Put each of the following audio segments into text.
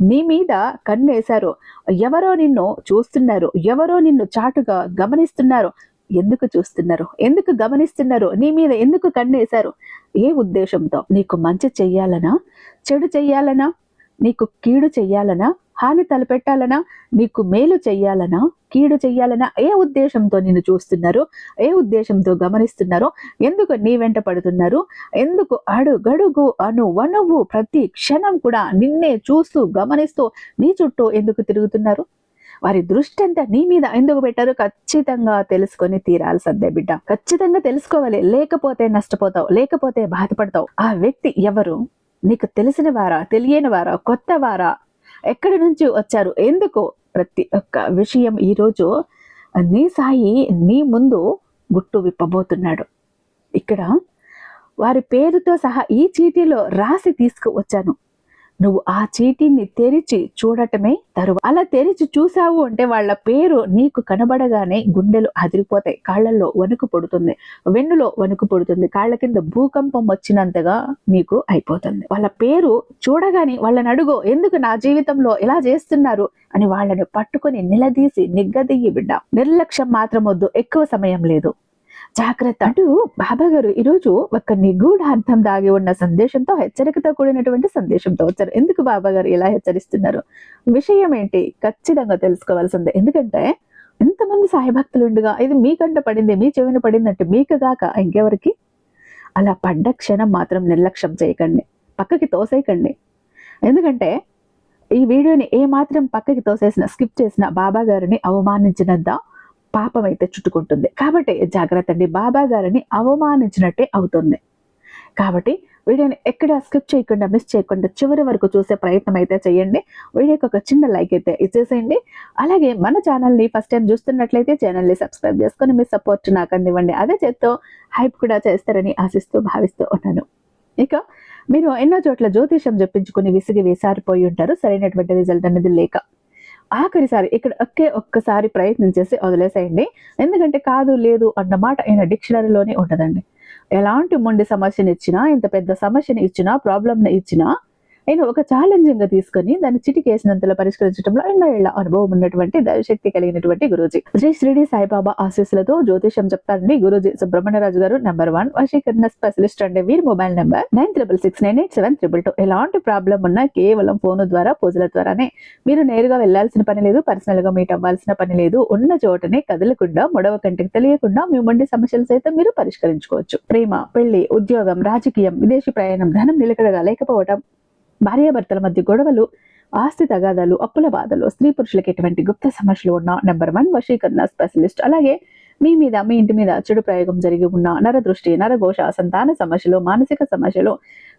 నీ మీద కన్నేశారు. ఎవరో నిన్ను చూస్తున్నారు. ఎవరో నిన్ను చాటుగా గమనిస్తున్నారు. ఎందుకు చూస్తున్నారు? ఎందుకు గమనిస్తున్నారు? నీ మీద ఎందుకు కన్నేశారు? ఏ ఉద్దేశంతో? నీకు మంచి చెయ్యాలనా? చెడు చెయ్యాలనా? నీకు కీడు చెయ్యాలనా? హాని తలపెట్టాలనా? నీకు మేలు చెయ్యాలనా? కీడు చెయ్యాలనా? ఏ ఉద్దేశంతో నిన్ను చూస్తున్నారు? ఏ ఉద్దేశంతో గమనిస్తున్నారో? ఎందుకు నీ వెంట పడుతున్నారు? ఎందుకు అడుగడుగు అను వనువు ప్రతి క్షణం కూడా నిన్నే చూస్తూ గమనిస్తూ నీ చుట్టూ ఎందుకు తిరుగుతున్నారు? వారి దృష్టి అంతా నీ మీద ఎందుకు పెట్టారు? ఖచ్చితంగా తెలుసుకొని తీరాల్సిందే బిడ్డ. ఖచ్చితంగా తెలుసుకోవాలి. లేకపోతే నష్టపోతావు. లేకపోతే బాధపడతావు. ఆ వ్యక్తి ఎవరు? నీకు తెలిసిన వారా? తెలియని వారా? కొత్త వారా? ఎక్కడి నుంచి వచ్చారు? ఎందుకు? ప్రతి ఒక్క విషయం ఈరోజు నీ సాయి నీ ముందు గుట్టు విప్పబోతున్నాడు. ఇక్కడ వారి పేరుతో సహా ఈ చీటీలో రాసి తీసుకువచ్చాను. నువ్వు ఆ చీటీని తెరిచి చూడటమే తరువు. అలా తెరిచి చూసావు అంటే వాళ్ళ పేరు నీకు కనబడగానే గుండెలు అదిరిపోతాయి. కాళ్ళల్లో వణుకు పుడుతుంది. వెన్నులో వణుకు పుడుతుంది. కాళ్ళ కింద భూకంపం వచ్చినంతగా నీకు అయిపోతుంది. వాళ్ళ పేరు చూడగానే వాళ్ళని అడుగు ఎందుకు నా జీవితంలో ఇలా చేస్తున్నారు? అని వాళ్ళని పట్టుకొని నిలదీసి నిగ్గదీయి బిడ్డ నిర్లక్ష్యం మాత్రం వద్దు. ఎక్కువ సమయం లేదు. జాగ్రత్త. అంటూ బాబా గారు ఈరోజు ఒక నిగూఢ అర్థం దాగి ఉన్న సందేశంతో హెచ్చరికతో కూడినటువంటి సందేశంతో వచ్చారు. ఎందుకు బాబా గారు ఇలా హెచ్చరిస్తున్నారు? విషయం ఏంటి? ఖచ్చితంగా తెలుసుకోవాల్సిందే. ఎందుకంటే ఎంతమంది సాయి భక్తులు ఉండగా ఇది మీ కంట పడింది మీ చెవిన పడింది అంటే మీకు గాక ఇంకెవరికి? అలా పడ్డ క్షణం మాత్రం నిర్లక్ష్యం చేయకండి. పక్కకి తోసేయకండి. ఎందుకంటే ఈ వీడియోని ఏ మాత్రం పక్కకి తోసేసిన స్కిప్ చేసిన బాబా గారిని అవమానించినంత పాపం అయితే చుట్టుకుంటుంది. కాబట్టి జాగ్రత్త అండి. బాబా గారిని అవమానించినట్టే అవుతుంది. కాబట్టి వీడియోని ఎక్కడ స్కిప్ చేయకుండా మిస్ చేయకుండా చివరి వరకు చూసే ప్రయత్నం అయితే చేయండి. వీడియోకి ఒక చిన్న లైక్ అయితే ఇచ్చేసేయండి. అలాగే మన ఛానల్ని ఫస్ట్ టైం చూస్తున్నట్లయితే ఛానల్ని సబ్స్క్రైబ్ చేసుకొని మీ సపోర్ట్ నాకు అందివ్వండి అదే చేత్తో హైప్ కూడా చేస్తారని ఆశిస్తూ భావిస్తూ ఉన్నాను. ఇక మీరు ఎన్నో చోట్ల జ్యోతిషం చెప్పించుకుని విసిగి వేసారిపోయి ఉంటారు. సరైనటువంటి రిజల్ట్ అనేది లేక. ఆఖరిసారి ఇక్కడ ఒకే ఒక్కసారి ప్రయత్నం చేసి వదిలేసేయండి. ఎందుకంటే కాదు లేదు అన్నమాట ఆయన డిక్షనరీలోనే ఉంటదండి. ఎలాంటి మొండి సమస్యని ఇచ్చినా ఇంత పెద్ద సమస్యని ఇచ్చినా ప్రాబ్లమ్ని ఇచ్చినా ఆయన ఒక ఛాలెంజింగ్గా తీసుకొని దాన్ని చిటికేసినంతలో పరిష్కరించడంలో ఎన్నో ఏళ్ళ అనుభవం ఉన్నటువంటి దైవశక్తి కలిగినటువంటి గురూజీ. శ్రీ శ్రీడి సాయిబాబా ఆశీస్సులతో జ్యోతిషం చెప్తారండి. గురూజీ సుబ్రహ్మణ్యరాజు గారు నెంబర్ వన్ వశీకరణ స్పెషలిస్ట్ అంటే వీరి mobile number nine triple six nine eight seven triple two. ఎలాంటి ప్రాబ్లం ఉన్నా కేవలం ఫోన్ ద్వారా పూజల ద్వారానే. మీరు నేరుగా వెళ్ళాల్సిన పని లేదు పర్సనల్గా మీట్ అవ్వాల్సిన పని లేదు. ఉన్న చోటనే కదలకుండా మొడవ కంటికి తెలియకుండా మీ మొండి సమస్యలు సైతం మీరు పరిష్కరించుకోవచ్చు. ప్రేమ పెళ్ళి ఉద్యోగం రాజకీయం విదేశీ ప్రయాణం ధనం నిలకడగా లేకపోవడం భార్యాభర్తల మధ్య గొడవలు ఆస్తి తగాదాలు అప్పుల బాధలు స్త్రీ పురుషులకి ఎటువంటి గుప్త సమస్యలు ఉన్న నెంబర్ వన్ వశీకరణ స్పెషలిస్ట్ అలాగే మీ మీద మీ ఇంటి మీద చెడు ప్రయోగం జరిగి ఉన్న నరదృష్టి నరఘోష సంతాన సమస్యలు మానసిక సమస్యలు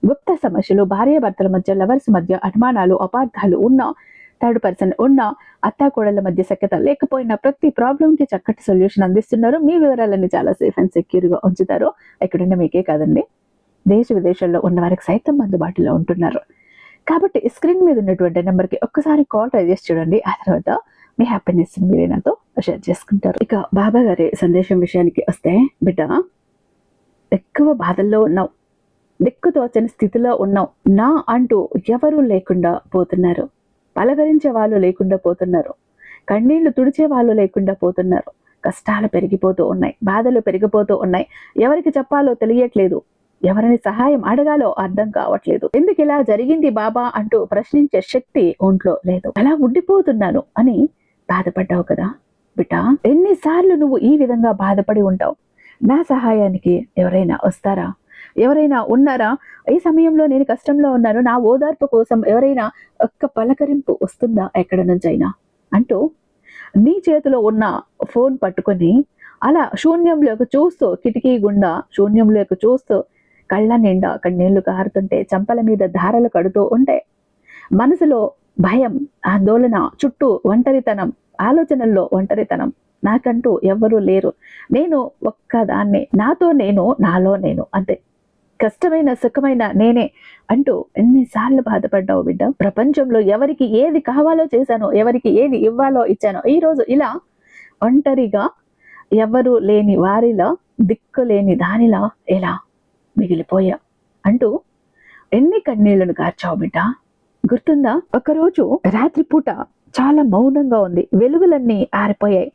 గుప్త సమస్యలు భార్యాభర్తల మధ్య లవర్స్ మధ్య అనుమానాలు అపార్థాలు ఉన్న థర్డ్ పర్సన్ ఉన్న అత్తాకోడళ్ళ మధ్య సఖ్యత లేకపోయినా ప్రతి ప్రాబ్లం కి చక్కటి సొల్యూషన్ అందిస్తున్నారు. మీ వివరాలన్నీ చాలా సేఫ్ అండ్ సెక్యూర్గా ఉంచుతారు. ఎక్కడున్న మీకే కాదండి. దేశ విదేశాల్లో ఉన్న వారికి సైతం అందుబాటులో ఉంటున్నారు. కాబట్టి స్క్రీన్ మీద ఉన్నటువంటి నెంబర్కి ఒక్కసారి కాల్ ట్రై చేసి చూడండి. ఆ తర్వాత మీ హ్యాపీనెస్ మీరే నాతో షేర్ చేసుకుంటారు. ఇక బాబా గారి సందేశం విషయానికి వస్తే బిడ్డ ఎక్కువ బాధల్లో ఉన్నావు. దిక్కుతోచని స్థితిలో ఉన్నావు. నా అంటూ ఎవరూ లేకుండా పోతున్నారు. పలకరించే వాళ్ళు లేకుండా పోతున్నారు. కన్నీళ్ళు తుడిచే వాళ్ళు లేకుండా పోతున్నారు. కష్టాలు పెరిగిపోతూ ఉన్నాయి. బాధలు పెరిగిపోతూ ఉన్నాయి. ఎవరికి చెప్పాలో తెలియట్లేదు. ఎవరిని సహాయం అడగాలో అర్థం కావట్లేదు. ఎందుకు ఇలా జరిగింది బాబా అంటూ ప్రశ్నించే శక్తి ఒంట్లో లేదు. అలా ఉండిపోతున్నాను అని బాధపడ్డావు కదా బిడ్డ ఎన్నిసార్లు నువ్వు ఈ విధంగా బాధపడి ఉంటావు? నా సహాయానికి ఎవరైనా వస్తారా? ఎవరైనా ఉన్నారా? ఈ సమయంలో నేను కష్టంలో ఉన్నాను. నా ఓదార్పు కోసం ఎవరైనా ఒక్క పలకరింపు వస్తుందా ఎక్కడ నుంచైనా? అంటూ నీ చేతిలో ఉన్న ఫోన్ పట్టుకొని అలా శూన్యంలోకి చూస్తూ కిటికీ గుండా శూన్యంలోకి చూస్తూ కళ్ళ నిండా కన్నీళ్ళు కారుతుంటే చంపల మీద ధారలు కడుతూ ఉంటే మనసులో భయం ఆందోళన చుట్టూ ఒంటరితనం ఆలోచనల్లో ఒంటరితనం. నాకంటూ ఎవ్వరూ లేరు. నేను ఒక్కదాన్నే. నాతో నేను నాలో నేను. అంతే. కష్టమైన సుఖమైన నేనే అంటూ ఎన్నిసార్లు బాధపడ్డావు బిడ్డ. ప్రపంచంలో ఎవరికి ఏది కావాలో చేశానో ఎవరికి ఏది ఇవ్వాలో ఇచ్చానో ఈ రోజు ఇలా ఒంటరిగా ఎవరు లేని వారిలా దిక్కు లేని దానిలా ఎలా మిగిలిపోయా అంటూ ఎన్ని కన్నీళ్ళను కార్చావు బిడ్డ? గుర్తుందా? ఒకరోజు రాత్రిపూట చాలా మౌనంగా ఉంది. వెలుగులన్నీ ఆరిపోయాయి.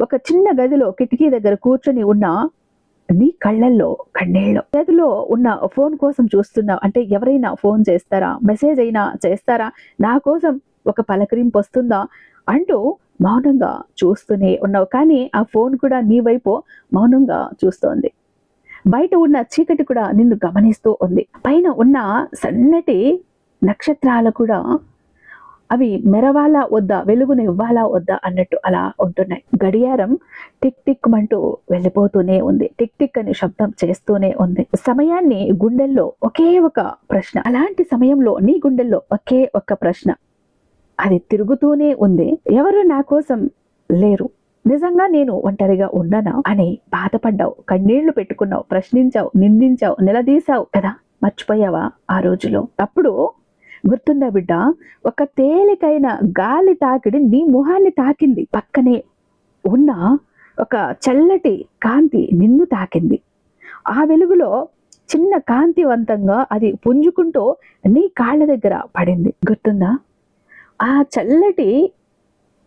ఒక చిన్న గదిలో కిటికీ దగ్గర కూర్చొని ఉన్న నీ కళ్ళల్లో కన్నీళ్ళు గదిలో ఉన్న ఫోన్ కోసం చూస్తున్నావు అంటే ఎవరైనా ఫోన్ చేస్తారా? మెసేజ్ అయినా చేస్తారా? నా కోసం ఒక పలకరింపు వస్తుందా? అంటూ మౌనంగా చూస్తూనే ఉన్నావు. కానీ ఆ ఫోన్ కూడా నీ వైపు మౌనంగా చూస్తోంది. బయట ఉన్న చీకటి కూడా నిన్ను గమనిస్తూ ఉంది. పైన ఉన్న సన్నటి నక్షత్రాలు కూడా అవి మెరవాలా వద్దా వెలుగును ఇవ్వాలా వద్దా అన్నట్టు అలా ఉంటున్నాయి. గడియారం టిక్ టిక్ అంటూ వెళ్ళిపోతూనే ఉంది. టిక్ టిక్ అని శబ్దం చేస్తూనే ఉంది. సమయాన్ని గుండెల్లో ఒకే ఒక ప్రశ్న అలాంటి సమయంలో నీ గుండెల్లో ఒకే ఒక ప్రశ్న. అది తిరుగుతూనే ఉంది. ఎవరు నా కోసం లేరు. నిజంగా నేను ఒంటరిగా ఉన్నానా అని బాధపడ్డావు కన్నీళ్ళు పెట్టుకున్నావు ప్రశ్నించావు నిందించావు నిలదీశావు కదా మర్చిపోయావా ఆ రోజులో? అప్పుడు గుర్తుందా బిడ్డ? ఒక తేలికైన గాలి తాకిడి నీ మొహాన్ని తాకింది. పక్కనే ఉన్న ఒక చల్లటి కాంతి నిన్ను తాకింది. ఆ వెలుగులో చిన్న కాంతివంతంగా అది పుంజుకుంటూ నీ కాళ్ళ దగ్గర పడింది. గుర్తుందా? ఆ చల్లటి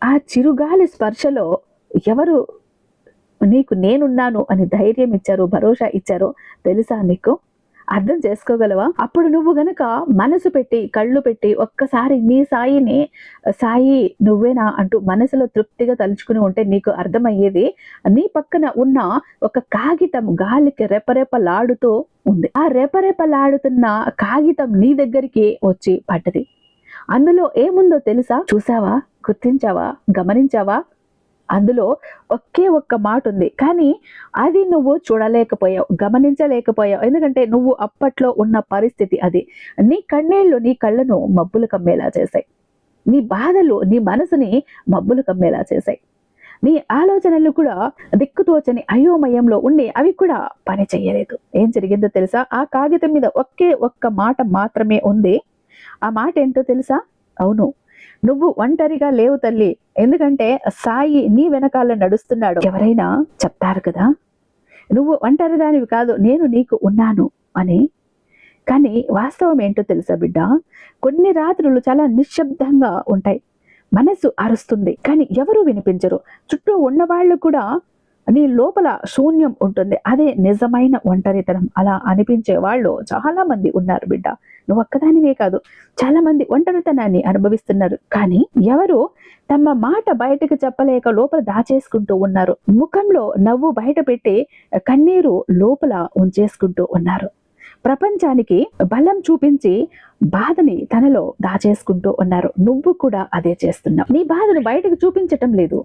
ఆ చిరుగాలి స్పర్శలో ఎవరు నీకు నేనున్నాను అని ధైర్యం ఇచ్చారు భరోసా ఇచ్చారో తెలుసా నీకు? అర్థం చేసుకోగలవా? అప్పుడు నువ్వు గనక మనసు పెట్టి కళ్ళు పెట్టి ఒక్కసారి నీ సాయిని సాయి నువ్వేనా అంటూ మనసులో తృప్తిగా తలుచుకుని ఉంటే నీకు అర్థమయ్యేది నీ పక్కన ఉన్న ఒక కాగితం గాలికి రెపరెపలాడుతూ ఉంది. ఆ రెపరెపలాడుతున్న కాగితం నీ దగ్గరికి వచ్చి పడ్డది. అందులో ఏముందో తెలుసా? చూసావా గుర్తించావా? గమనించావా? అందులో ఒకే ఒక్క మాట ఉంది. కానీ అది నువ్వు చూడలేకపోయావు గమనించలేకపోయావు. ఎందుకంటే నువ్వు అప్పట్లో ఉన్న పరిస్థితి అది. నీ కన్నీళ్ళు నీ కళ్ళను మబ్బులు కమ్మేలా చేశాయి. నీ బాధలు నీ మనసుని మబ్బులు కమ్మేలా చేశాయి. నీ ఆలోచనలు కూడా దిక్కుతోచని అయోమయంలో ఉండి అవి కూడా పని చెయ్యలేదు ఏం జరిగిందో తెలుసా? ఆ కాగితం మీద ఒకే ఒక్క మాట మాత్రమే ఉంది. ఆ మాట ఏంటో తెలుసా? అవును నువ్వు ఒంటరిగా లేవు తల్లి. ఎందుకంటే సాయి నీ వెనకాల నడుస్తున్నాడు. ఎవరైనా చెప్తారు కదా? నువ్వు ఒంటరిదానివి కాదు నేను నీకు ఉన్నాను అని. కానీ వాస్తవం ఏంటో తెలుసా బిడ్డ? కొన్ని రాత్రులు చాలా నిశ్శబ్దంగా ఉంటాయి. మనసు అరుస్తుంది కానీ ఎవరు వినిపించరు. చుట్టూ ఉన్నవాళ్ళు కూడా నీ లోపల శూన్యం ఉంటుంది. అదే నిజమైన ఒంటరితనం. అలా అనిపించే వాళ్ళు చాలా మంది ఉన్నారు బిడ్డ. నువ్వు ఒక్కదానివే కాదు. చాలా మంది ఒంటరితనాన్ని అనుభవిస్తున్నారు. కానీ ఎవరు తమ మాట బయటకు చెప్పలేక లోపల దాచేసుకుంటూ ఉన్నారు. ముఖంలో నవ్వు బయట పెట్టి కన్నీరు లోపల ఉంచేసుకుంటూ ఉన్నారు. ప్రపంచానికి బలం చూపించి బాధని తనలో దాచేసుకుంటూ ఉన్నారు. నువ్వు కూడా అదే చేస్తున్నావు. నీ బాధను బయటకు చూపించటం లేదు.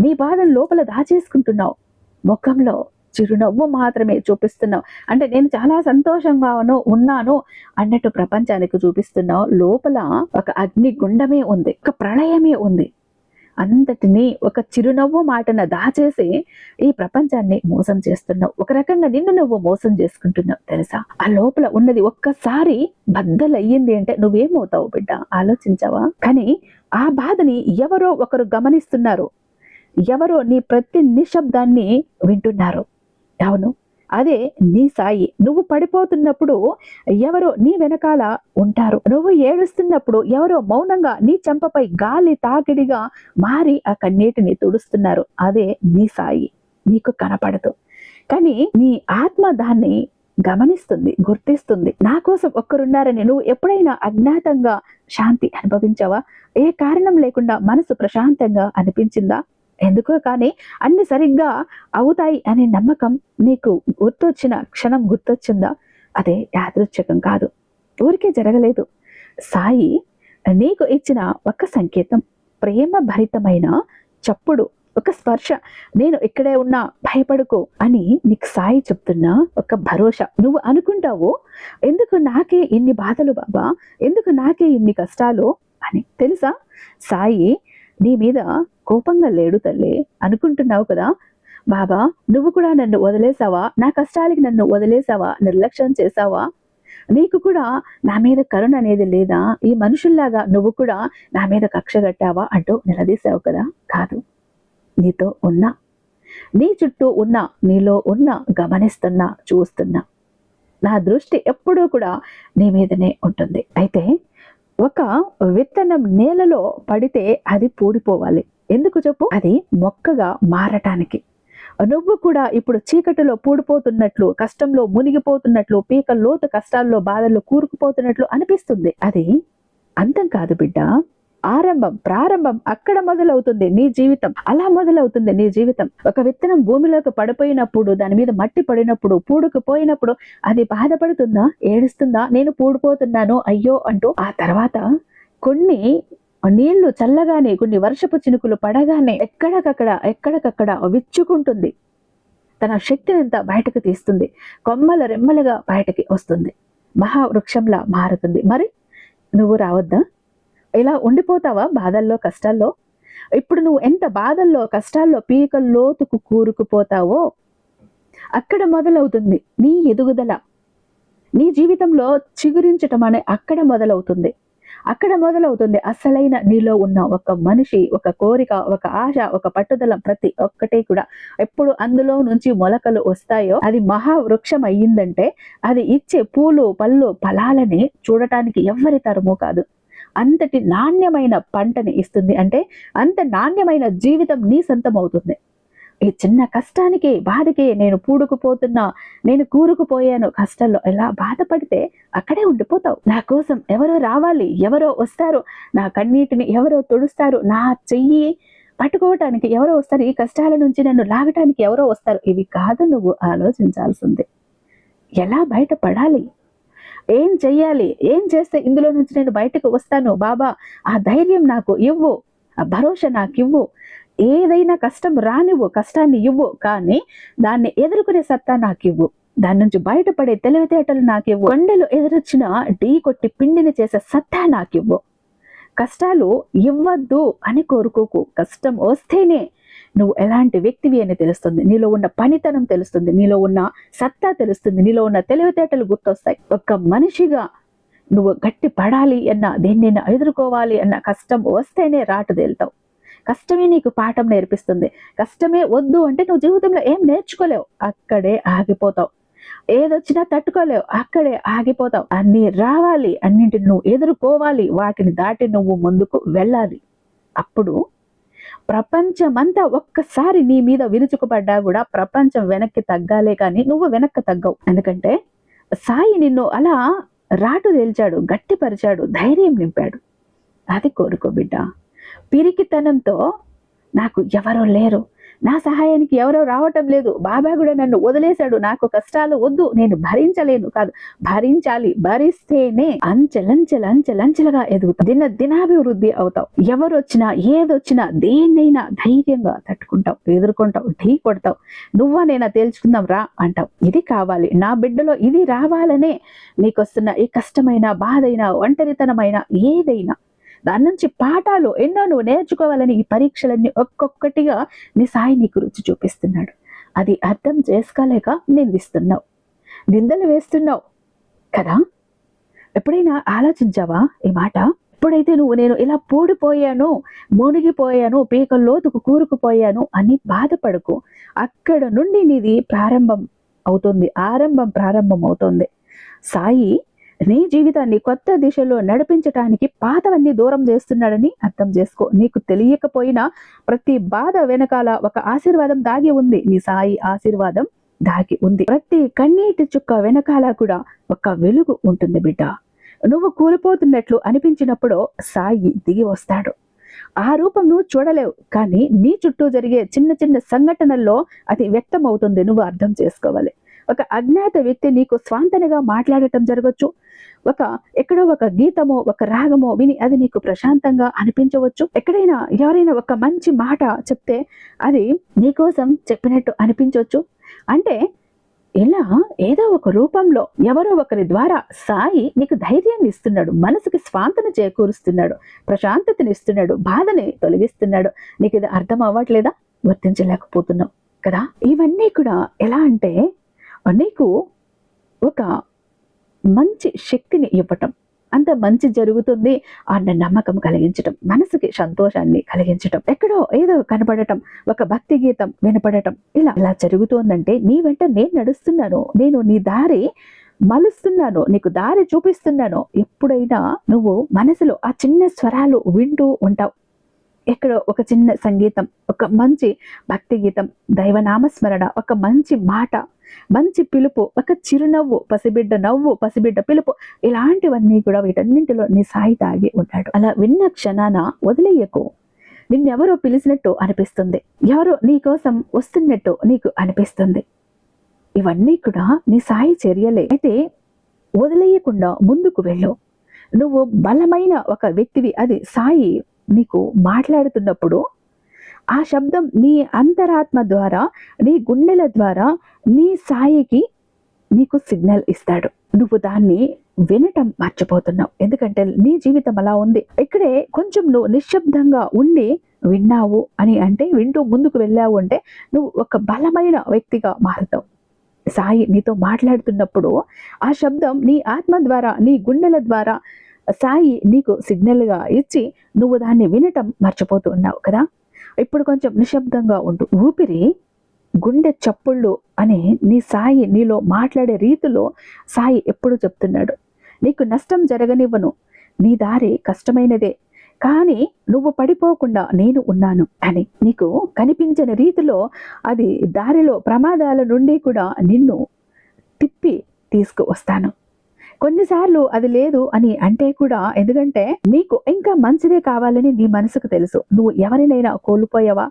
నీ బాధను లోపల దాచేసుకుంటున్నావు. ముఖంలో చిరునవ్వు మాత్రమే చూపిస్తున్నావు. అంటే నేను చాలా సంతోషంగా ఉన్నాను అన్నట్టు ప్రపంచానికి చూపిస్తున్నావు. లోపల ఒక అగ్ని గుండమే ఉంది ఒక ప్రళయమే ఉంది. అంతటిని ఒక చిరునవ్వు మాటన దాచేసి ఈ ప్రపంచాన్ని మోసం చేస్తున్నావు. ఒక రకంగా నిన్ను నువ్వు మోసం చేసుకుంటున్నావు తెలుసా? ఆ లోపల ఉన్నది ఒక్కసారి బద్దలయ్యింది అంటే నువ్వేమవుతావు బిడ్డ? ఆలోచించావా? కానీ ఆ బాధని ఎవరో ఒకరు గమనిస్తున్నారు. ఎవరో నీ ప్రతి నిశ్శబ్దాన్ని వింటున్నారు. అవును అదే నీ సాయి. నువ్వు పడిపోతున్నప్పుడు ఎవరో నీ వెనకాల ఉంటారు. నువ్వు ఏడుస్తున్నప్పుడు ఎవరో మౌనంగా నీ చెంపపై గాలి తాకిడిగా మారి ఆ కన్నీటిని తుడుస్తున్నారు. అదే నీ సాయి. నీకు కనపడదు. కానీ నీ ఆత్మ దాన్ని గమనిస్తుంది గుర్తిస్తుంది. నా కోసం ఒక్కరున్నారని నువ్వు ఎప్పుడైనా అజ్ఞాతంగా శాంతి అనుభవించావా? ఏ కారణం లేకుండా మనసు ప్రశాంతంగా అనిపించిందా? ఎందుకో కానీ అన్ని సరిగ్గా అవుతాయి అనే నమ్మకం నీకు గుర్తొచ్చిన క్షణం గుర్తొచ్చిందా? అదే యాదృచ్ఛకం కాదు. ఊరికే జరగలేదు. సాయి నీకు ఇచ్చిన ఒక సంకేతం. ప్రేమ భరితమైన చప్పుడు ఒక స్పర్శ. నేను ఇక్కడే ఉన్నా భయపడుకో అని నీకు సాయి చెప్తున్న ఒక భరోసా. నువ్వు అనుకుంటావు ఎందుకు నాకే ఇన్ని బాధలు బాబా? ఎందుకు నాకే ఇన్ని కష్టాలు అని. తెలుసా? సాయి నీ మీద కోపంగా లేడు తల్లి అనుకుంటున్నావు కదా? బాబా నువ్వు కూడా నన్ను వదిలేసావా? నా కష్టాలకి నన్ను వదిలేసావా? నిర్లక్ష్యం చేసావా నీకు కూడా నా మీద కరుణ అనేది లేదా? ఈ మనుషుల్లాగా నువ్వు కూడా నా మీద కక్ష కట్టావా అంటూ నిలదీశావు కదా? కాదు. నీతో ఉన్నా. నీ చుట్టూ ఉన్న నీలో ఉన్న గమనిస్తున్నా చూస్తున్నా. నా దృష్టి ఎప్పుడూ కూడా నీ మీదనే ఉంటుంది. అయితే ఒక విత్తనం నేలలో పడితే అది పూడిపోవాలి. ఎందుకు చెప్పు? అది మొక్కగా మారటానికి. నువ్వు కూడా ఇప్పుడు చీకటిలో పూడిపోతున్నట్లు కష్టంలో మునిగిపోతున్నట్లు పీక లోతు కష్టాల్లో బాధల్లో కూరుకుపోతున్నట్లు అనిపిస్తుంది. అది అంతం కాదు బిడ్డ. ఆరంభం ప్రారంభం అక్కడ మొదలవుతుంది నీ జీవితం. అలా మొదలవుతుంది నీ జీవితం. ఒక విత్తనం భూమిలోకి పడిపోయినప్పుడు దాని మీద మట్టి పడినప్పుడు పూడుకుపోయినప్పుడు అది బాధపడుతుందా? ఏడుస్తుందా? నేను పూడిపోతున్నాను అయ్యో అంటూ ఆ తర్వాత కొన్ని నీళ్ళు చల్లగానే కొన్ని వర్షపు చినుకులు పడగానే ఎక్కడికక్కడ ఎక్కడికక్కడ విచ్చుకుంటుంది. తన శక్తినంతా బయటకు తీస్తుంది. కొమ్మల రెమ్మలుగా బయటకి వస్తుంది. మహావృక్షంలా మారుతుంది. మరి నువ్వు రావద్దా? ఇలా ఉండిపోతావా బాధల్లో కష్టాల్లో? ఇప్పుడు నువ్వు ఎంత బాధల్లో కష్టాల్లో పీకల్లోతుకు కూరుకుపోతావో అక్కడ మొదలవుతుంది నీ ఎదుగుదల. నీ జీవితంలో చిగురించటం అనే అక్కడ మొదలవుతుంది. అక్కడ మొదలవుతుంది. అసలైన నీలో ఉన్న ఒక మనిషి ఒక కోరిక ఒక ఆశ ఒక పట్టుదల ప్రతి ఒక్కటి కూడా ఎప్పుడు అందులో నుంచి మొలకలు వస్తాయో అది మహావృక్షం అయ్యిందంటే అది ఇచ్చే పూలు పళ్ళు ఫలాలని చూడటానికి ఎవ్వరి తరము కాదు. అంతటి నాణ్యమైన పంటని ఇస్తుంది అంటే అంత నాణ్యమైన జీవితం నీ సొంతం అవుతుంది ఈ చిన్న కష్టానికి బాధకి నేను పూడుకుపోతున్నా నేను కూరుకుపోయాను. కష్టంలో ఎలా బాధపడితే అక్కడే ఉండిపోతావు. నా కోసం ఎవరో రావాలి ఎవరో వస్తారు. నా కన్నీటిని ఎవరో తుడుస్తారు. నా చెయ్యి పట్టుకోవటానికి ఎవరో వస్తారు. ఈ కష్టాల నుంచి నన్ను లాగటానికి ఎవరో వస్తారు. ఇవి కాదు నువ్వు ఆలోచించాల్సింది. ఎలా బయటపడాలి? ఏం చెయ్యాలి? ఏం చేస్తే ఇందులో నుంచి నేను బయటకు వస్తాను? బాబా ఆ ధైర్యం నాకు ఇవ్వు. ఆ భరోసా నాకు ఇవ్వు. ఏదైనా కష్టం రానివ్వు కష్టాన్ని ఇవ్వు కానీ దాన్ని ఎదుర్కొనే సత్తా నాకు ఇవ్వు దాని నుంచి బయటపడే తెలివితేటలు నాకు ఇవ్వు కొండలు ఎదురొచ్చిన ఢీ కొట్టి పిండిని చేసే సత్తా నాకు ఇవ్వు కష్టాలు ఇవ్వద్దు అని కోరుకోకు. కష్టం వస్తేనే నువ్వు ఎలాంటి వ్యక్తివి అని తెలుస్తుంది. నీలో ఉన్న పనితనం తెలుస్తుంది. నీలో ఉన్న సత్తా తెలుస్తుంది. నీలో ఉన్న తెలివితేటలు గుర్తొస్తాయి. ఒక మనిషిగా నువ్వు గట్టి పడాలి అన్న దేన్నైనా ఎదుర్కోవాలి అన్న కష్టం వస్తేనే రాటు తేలుతావు. కష్టమే నీకు పాఠం నేర్పిస్తుంది. కష్టమే వద్దు అంటే నువ్వు జీవితంలో ఏం నేర్చుకోలేవు. అక్కడే ఆగిపోతావు. ఏదొచ్చినా తట్టుకోలేవు. అక్కడే ఆగిపోతావు. అన్ని రావాలి. అన్నింటిని నువ్వు ఎదుర్కోవాలి. వాటిని దాటి నువ్వు ముందుకు వెళ్ళాలి. అప్పుడు ప్రపంచమంతా ఒక్కసారి నీ మీద విరుచుకుపడ్డా కూడా ప్రపంచం వెనక్కి తగ్గాలే కానీ నువ్వు వెనక్కి తగ్గవు. ఎందుకంటే సాయి నిన్ను అలా రాటు తేల్చాడు గట్టిపరిచాడు ధైర్యం నింపాడు. అది కోరుకో బిడ్డ. పిరికితనంతో నాకు ఎవరో లేరు. నా సహాయానికి ఎవరో రావటం లేదు. బాబా కూడా నన్ను వదిలేశాడు. నాకు కష్టాలు వద్దు. నేను భరించలేను కాదు. భరించాలి. భరిస్తేనే అంచెలంచెలంచెలంచెలుగా ఎదుగుతావు. దిన దినాభివృద్ధి అవుతావు. ఎవరు వచ్చినా ఏదొచ్చినా దేన్నైనా ధైర్యంగా తట్టుకుంటావు. ఎదుర్కొంటావు. ఢీ కొడతావు. నువ్వా నేనా తేల్చుకుందాం రా అంటావు. ఇది కావాలి. నా బిడ్డలో ఇది రావాలనే నీకొస్తున్న ఈ కష్టమైన బాధైనా ఒంటరితనమైన ఏదైనా దాని నుంచి పాఠాలు ఎన్నో నువ్వు నేర్చుకోవాలని ఈ పరీక్షలన్నీ ఒక్కొక్కటిగా నీ సాయి నీకు రుచి చూపిస్తున్నాడు. అది అర్థం చేసుకోలేక నిందిస్తున్నావు. నిందలు వేస్తున్నావు. కదా? ఎప్పుడైనా ఆలోచించావా ఈ మాట? ఎప్పుడైతే నువ్వు నేను ఇలా పూడిపోయాను మునిగిపోయాను పీక లోతుకు కూరుకుపోయాను అని బాధపడకు. అక్కడ నుండి నీది ప్రారంభం అవుతుంది ఆరంభం ప్రారంభం అవుతుంది. సాయి నీ జీవితాన్ని కొత్త దిశలో నడిపించటానికి పాతవన్నీ దూరం చేస్తున్నాడని అర్థం చేసుకో. నీకు తెలియకపోయినా ప్రతి బాధ వెనకాల ఒక ఆశీర్వాదం దాగి ఉంది. నీ సాయి ఆశీర్వాదం దాగి ఉంది. ప్రతి కన్నీటి చుక్క వెనకాల కూడా ఒక వెలుగు ఉంటుంది బిడ్డ. నువ్వు కూలిపోతున్నట్లు అనిపించినప్పుడు సాయి దిగి వస్తాడు. ఆ రూపం నువ్వు చూడలేవు. కానీ నీ చుట్టూ జరిగే చిన్న చిన్న సంఘటనల్లో అది వ్యక్తం అవుతుంది నువ్వు అర్థం చేసుకోవాలి. ఒక అజ్ఞాత వ్యక్తి నీకు స్వాంతనగా మాట్లాడటం జరగచ్చు. ఒక ఎక్కడో ఒక గీతమో ఒక రాగమో విని అది నీకు ప్రశాంతంగా అనిపించవచ్చు. ఎక్కడైనా ఎవరైనా ఒక మంచి మాట చెప్తే అది నీకోసం చెప్పినట్టు అనిపించవచ్చు అంటే ఇలా ఏదో ఒక రూపంలో ఎవరో ఒకరి ద్వారా సాయి నీకు ధైర్యాన్ని ఇస్తున్నాడు మనసుకి స్వాంతన చేకూరుస్తున్నాడు ప్రశాంతతని ఇస్తున్నాడు బాధని తొలగిస్తున్నాడు. నీకు ఇది అర్థం అవ్వట్లేదా? వర్తించలేకపోతున్నావు కదా? ఇవన్నీ కూడా ఎలా అంటే నీకు ఒక మంచి శక్తిని ఇవ్వటం. అంత మంచి జరుగుతుంది అన్న నమ్మకం కలిగించటం మనసుకి సంతోషాన్ని కలిగించటం ఎక్కడో ఏదో కనపడటం ఒక భక్తి గీతం వినపడటం ఇలా ఇలా జరుగుతోందంటే నీ వెంట నేను నడుస్తున్నాను నేను నీ దారి మలుస్తున్నాను నీకు దారి చూపిస్తున్నాను. ఎప్పుడైనా నువ్వు మనసులో ఆ చిన్న స్వరాలు వింటూ ఉంటావు. ఎక్కడో ఒక చిన్న సంగీతం ఒక మంచి భక్తి గీతం దైవనామస్మరణ ఒక మంచి మాట మంచి పిలుపు ఒక చిరునవ్వు పసిబిడ్డ నవ్వు పసిబిడ్డ పిలుపు ఇలాంటివన్నీ కూడా వీటన్నింటిలో నీ సాయి తాగి ఉంటాడు. అలా విన్న క్షణాన వదిలేయకు. నిన్నెవరో పిలిచినట్టు అనిపిస్తుంది. ఎవరో నీకోసం వస్తున్నట్టు నీకు అనిపిస్తుంది. ఇవన్నీ కూడా నీ సాయి చర్యలే. అయితే వదిలేయకుండా ముందుకు వెళ్ళు. నువ్వు బలమైన ఒక వ్యక్తివి. అది సాయి నీకు మాట్లాడుతున్నప్పుడు ఆ శబ్దం నీ అంతరాత్మ ద్వారా నీ గుండెల ద్వారా నీ సాయికి నీకు సిగ్నల్ ఇస్తాడు. నువ్వు దాన్ని వినటం మర్చిపోతున్నావు. ఎందుకంటే నీ జీవితం అలా ఉంది. ఇక్కడే కొంచెం నువ్వు నిశ్శబ్దంగా ఉండి విన్నావు అని అంటే వింటూ ముందుకు వెళ్ళావు అంటే నువ్వు ఒక బలమైన వ్యక్తిగా మారుతావు. సాయి నీతో మాట్లాడుతున్నప్పుడు ఆ శబ్దం నీ ఆత్మ ద్వారా నీ గుండెల ద్వారా సాయి నీకు సిగ్నల్గా ఇచ్చి నువ్వు దాన్ని వినటం మర్చిపోతూ ఉన్నావు కదా? ఇప్పుడు కొంచెం నిశ్శబ్దంగా ఉండు ఊపిరి గుండె చప్పుళ్ళు అనే నీ సాయి నీలో మాట్లాడే రీతిలో సాయి ఎప్పుడు చెప్తున్నాడు. నీకు నష్టం జరగనివ్వను. నీ దారి కష్టమైనదే. కానీ నువ్వు పడిపోకుండా నేను ఉన్నాను అని. నీకు కనిపించని రీతిలో అది దారిలో ప్రమాదాల నుండి కూడా నిన్ను తిప్పి తీసుకువస్తాను. కొన్నిసార్లు అది లేదు అని అంటే కూడా ఎందుకంటే నీకు ఇంకా మంచిదే కావాలని నీ మనసుకు తెలుసు. నువ్వు ఎవరినైనా కోల్పోయావా?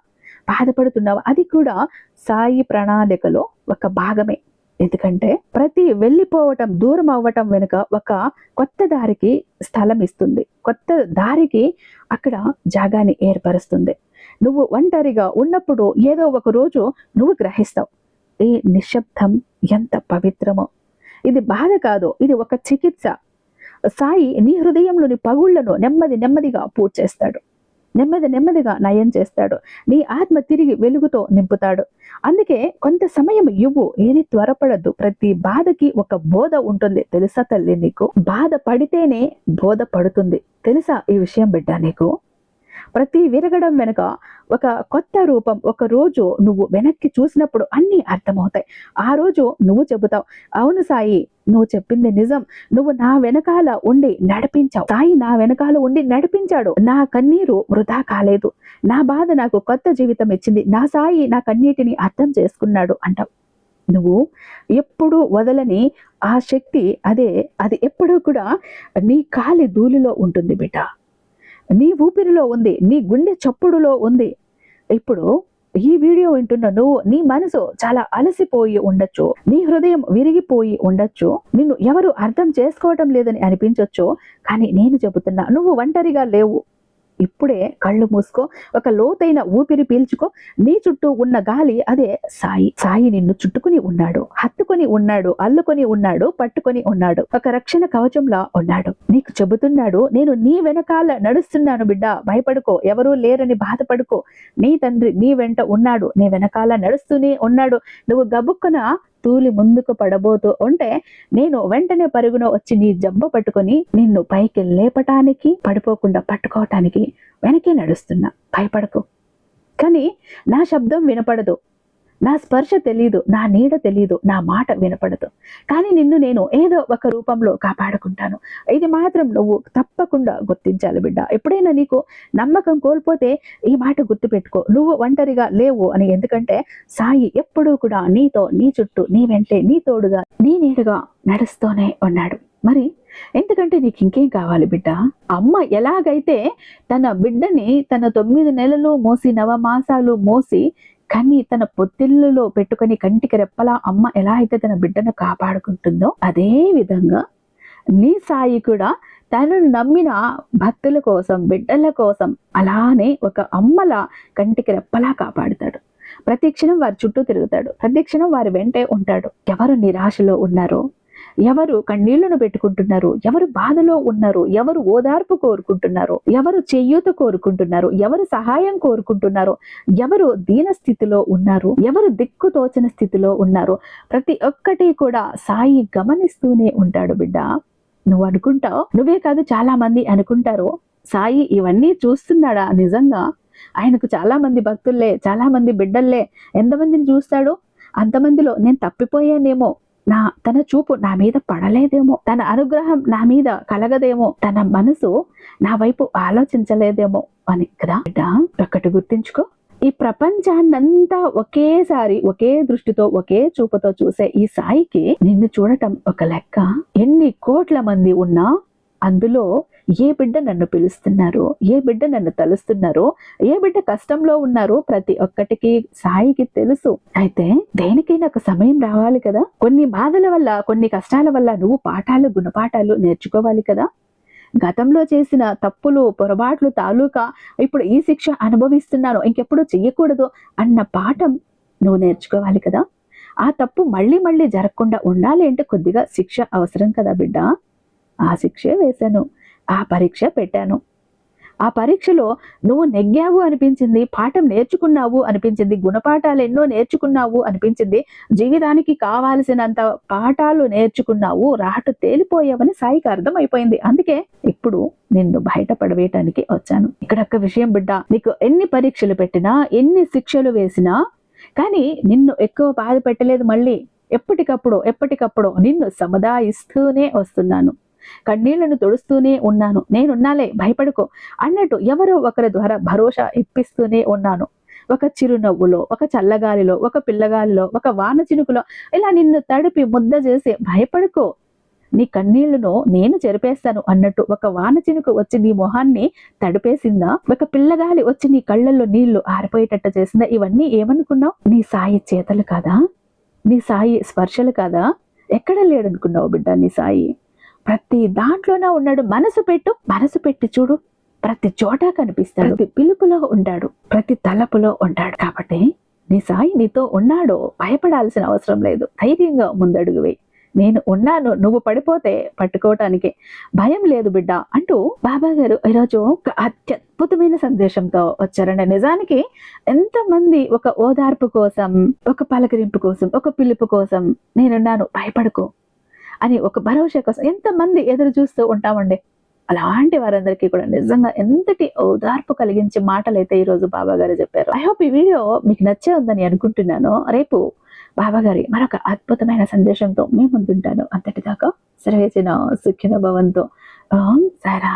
బాధపడుతున్నావా? అది కూడా సాయి ప్రణాళికలో ఒక భాగమే. ఎందుకంటే ప్రతి వెళ్ళిపోవటం దూరం అవ్వటం వెనుక ఒక కొత్త దారికి స్థలం ఇస్తుంది. కొత్త దారికి అక్కడ జాగాని ఏర్పరుస్తుంది. నువ్వు ఒంటరిగా ఉన్నప్పుడు ఏదో ఒక రోజు నువ్వు గ్రహిస్తావు. ఈ నిశ్శబ్దం ఎంత పవిత్రమో. ఇది బాధ కాదు ఇది ఒక చికిత్స. సాయి నీ హృదయంలోని పగుళ్ళను నెమ్మది నెమ్మదిగా పూర్తి చేస్తాడు. నెమ్మది నెమ్మదిగా నయం చేస్తాడు. నీ ఆత్మ తిరిగి వెలుగుతో నింపుతాడు. అందుకే కొంత సమయం ఇవ్వు ఏది త్వరపడద్దు. ప్రతి బాధకి ఒక బోధ ఉంటుంది. తెలుసా తల్లి నీకు? బాధ పడితేనే బోధ పడుతుంది తెలుసా ఈ విషయం బిడ్డ నీకు? ప్రతి విరగడం వెనుక ఒక కొత్త రూపం ఒక రోజు నువ్వు వెనక్కి చూసినప్పుడు అన్నీ అర్థమవుతాయి. ఆ రోజు నువ్వు చెబుతావు అవును సాయి నువ్వు చెప్పింది నిజం. నువ్వు నా వెనకాల ఉండి నడిపించావు. సాయి నా వెనకాల ఉండి నడిపించాడు. నా కన్నీరు వృధా కాలేదు. నా బాధ నాకు కొత్త జీవితం ఇచ్చింది. నా సాయి నా కన్నీటిని అర్థం చేసుకున్నాడు అంటావు. నువ్వు ఎప్పుడు వదలని ఆ శక్తి అదే. అది ఎప్పుడూ కూడా నీ కాలి ధూళిలో ఉంటుంది బిడ్డ. నీ ఊపిరిలో ఉంది నీ గుండె చప్పుడులో ఉంది. ఇప్పుడు ఈ వీడియో వింటున్న నువ్వు నీ మనసు చాలా అలసిపోయి ఉండొచ్చు. నీ హృదయం విరిగిపోయి ఉండొచ్చు. నిన్ను ఎవరు అర్థం చేసుకోవటం లేదని అనిపించవచ్చు కానీ నేను చెబుతున్నా నువ్వు ఒంటరిగా లేవు. ఇప్పుడే కళ్ళు మూసుకో ఒక లోతైన ఊపిరి పీల్చుకో. నీ చుట్టూ ఉన్న గాలి అదే సాయి సాయి నిన్ను చుట్టుకుని ఉన్నాడు హత్తుకొని ఉన్నాడు అల్లుకొని ఉన్నాడు పట్టుకొని ఉన్నాడు ఒక రక్షణ కవచంలా ఉన్నాడు. నీకు చెబుతున్నాడు నేను నీ వెనకాల నడుస్తున్నాను బిడ్డ భయపడుకో ఎవరూ లేరని బాధపడుకో. నీ తండ్రి నీ వెంట ఉన్నాడు నీ వెనకాల నడుస్తూనే ఉన్నాడు. నువ్వు గబుక్కున తూలి ముందుకు పడబోతూ ఉంటే నేను వెంటనే పరుగున వచ్చి నీ జబ్బ పట్టుకొని నిన్ను పైకి లేపటానికి పడిపోకుండా పట్టుకోవటానికి వెనకే నడుస్తున్నా. భయపడకు. కానీ నా శబ్దం వినపడదు. నా స్పర్శ తెలీదు నా నీడ తెలీదు నా మాట వినపడదు. కానీ నిన్ను నేను ఏదో ఒక రూపంలో కాపాడుకుంటాను. ఇది మాత్రం నువ్వు తప్పకుండా గుర్తించాలి బిడ్డ. ఎప్పుడైనా నీకు నమ్మకం కోల్పోతే ఈ మాట గుర్తుపెట్టుకో. నువ్వు ఒంటరిగా లేవు అని ఎందుకంటే సాయి ఎప్పుడూ కూడా నీతో నీ చుట్టూ నీ వెంటే నీ తోడుగా నీ నీడుగా నడుస్తూనే ఉన్నాడు. మరి ఎందుకంటే నీకు ఇంకేం కావాలి బిడ్డ? అమ్మ ఎలాగైతే తన బిడ్డని తన తొమ్మిది నెలలు మోసి నవమాసాలు మోసి కానీ తన పొత్తిళ్ళలో పెట్టుకొని కంటికి రెప్పలా అమ్మ ఎలా అయితే తన బిడ్డను కాపాడుకుంటుందో అదే విధంగా నీ సాయి కూడా తనను నమ్మిన భక్తుల కోసం బిడ్డల కోసం అలానే ఒక అమ్మల కంటికి రెప్పలా కాపాడుతాడు. ప్రతి క్షణం వారి చుట్టూ తిరుగుతాడు. ప్రతి క్షణం వారి వెంటే ఉంటాడు. ఎవరు నిరాశలో ఉన్నారో ఎవరు కన్నీళ్ళను పెట్టుకుంటున్నారు? ఎవరు బాధలో ఉన్నారు? ఎవరు ఓదార్పు కోరుకుంటున్నారు? ఎవరు చెయ్యూత కోరుకుంటున్నారు? ఎవరు సహాయం కోరుకుంటున్నారు? ఎవరు దీన స్థితిలో ఉన్నారు? ఎవరు దిక్కు తోచిన స్థితిలో ఉన్నారు? ప్రతి ఒక్కటి కూడా సాయి గమనిస్తూనే ఉంటాడు బిడ్డ. నువ్వు అనుకుంటావు? నువ్వే కాదు చాలా మంది అనుకుంటారు. సాయి ఇవన్నీ చూస్తున్నాడా నిజంగా? ఆయనకు చాలా మంది భక్తుల్లే చాలా మంది బిడ్డల్లే ఎంతమందిని చూస్తాడు? అంతమందిలో నేను తప్పిపోయానేమో నా తన చూపు నా మీద పడలేదేమో. తన అనుగ్రహం నా మీద కలగదేమో. తన మనసు నా వైపు ఆలోచించలేదేమో అని కదా. బిడ్డ ఒక్కటి గుర్తించుకో. ఈ ప్రపంచాన్నంతా ఒకేసారి ఒకే దృష్టితో ఒకే చూపుతో చూసే ఈ సాయికి నిన్ను చూడటం ఒక లెక్క. ఎన్ని కోట్ల మంది ఉన్నా అందులో ఏ బిడ్డ నన్ను పిలుస్తున్నారు ఏ బిడ్డ నన్ను తలుస్తున్నారో ఏ బిడ్డ కష్టంలో ఉన్నారో ప్రతి ఒక్కటికి సాయికి తెలుసు. అయితే దేనికైనా ఒక సమయం రావాలి కదా? కొన్ని బాధల వల్ల కొన్ని కష్టాల వల్ల నువ్వు పాఠాలు గుణపాఠాలు నేర్చుకోవాలి కదా? గతంలో చేసిన తప్పులు పొరపాట్లు తాలూకా ఇప్పుడు ఈ శిక్ష అనుభవిస్తున్నాను ఇంకెప్పుడు చెయ్యకూడదు అన్న పాఠం నువ్వు నేర్చుకోవాలి కదా? ఆ తప్పు మళ్ళీ మళ్ళీ జరగకుండా ఉండాలి అంటే కొద్దిగా శిక్ష అవసరం కదా బిడ్డ? ఆ శిక్షే వేశాను. ఆ పరీక్ష పెట్టాను. ఆ పరీక్షలో నువ్వు నెగ్గావు అనిపించింది పాఠం నేర్చుకున్నావు అనిపించింది గుణపాఠాలు ఎన్నో నేర్చుకున్నావు అనిపించింది జీవితానికి కావాల్సినంత పాఠాలు నేర్చుకున్నావు రాటు తేలిపోయావని సాయికి అర్థమైపోయింది. అందుకే ఇప్పుడు నిన్ను బయటపడవేయటానికి వచ్చాను. ఇక్కడ ఒక విషయం బిడ్డ నీకు ఎన్ని పరీక్షలు పెట్టినా ఎన్ని శిక్షలు వేసినా కానీ నిన్ను ఎక్కువ బాధ పెట్టలేదు మళ్ళీ. ఎప్పటికప్పుడు ఎప్పటికప్పుడు నిన్ను సముదాయిస్తూనే వస్తున్నాను. కన్నీళ్ళను తుడుస్తూనే ఉన్నాను. నేనున్నాలే భయపడుకో అన్నట్టు ఎవరో ఒకరి ద్వారా భరోసా ఇప్పిస్తూనే ఉన్నాను. ఒక చిరునవ్వులో ఒక చల్లగాలిలో ఒక పిల్లగాలిలో ఒక వాన చినుకులో ఇలా నిన్ను తడిపి ముద్ద చేసి భయపడుకో. నీ కన్నీళ్ళను నేను చెరిపేస్తాను అన్నట్టు ఒక వాన చినుకు వచ్చి నీ మొహాన్ని తడిపేసిందా? ఒక పిల్లగాలి వచ్చి నీ కళ్ళల్లో నీళ్ళు ఆరిపోయేటట్టు చేసిందా? ఇవన్నీ ఏమనుకున్నావు? నీ సాయి చేతలు కాదా? నీ సాయి స్పర్శలు కాదా? ఎక్కడ లేడనుకున్నావు బిడ్డ నీ సాయి? ప్రతి దాంట్లోనే ఉన్నాడు. మనసు పెట్టు మనసు పెట్టి చూడు. ప్రతి చోట కనిపిస్తాడు. ప్రతి పిలుపులో ఉంటాడు. ప్రతి తలపులో ఉంటాడు. కాబట్టి నీ సాయి నీతో ఉన్నాడో భయపడాల్సిన అవసరం లేదు. ధైర్యంగా ముందడుగువే. నేను ఉన్నాను. నువ్వు పడిపోతే పట్టుకోవటానికి భయం లేదు బిడ్డ అంటూ బాబా గారు ఈరోజు ఒక అత్యద్భుతమైన సందేశంతో వచ్చారండి. నిజానికి ఎంతమంది ఒక ఓదార్పు కోసం ఒక పలకరింపు కోసం ఒక పిలుపు కోసం నేనున్నాను. భయపడుకో. అని ఒక భరోసా కోసం ఎంతమంది ఎదురు చూస్తూ ఉంటామండి. అలాంటి వారందరికీ కూడా నిజంగా ఎంతటి ఓదార్పు కలిగించే మాటలు అయితే ఈరోజు బాబా గారు చెప్పారు. ఐ హోప్ ఈ వీడియో మీకు నచ్చే ఉందని అనుకుంటున్నాను. రేపు బాబా గారి మరొక అద్భుతమైన సందేశంతో మేము ముందుంటాను. అంతటిదాకా సర్వేసిన సుఖిన భవంతో. ఓం సారా.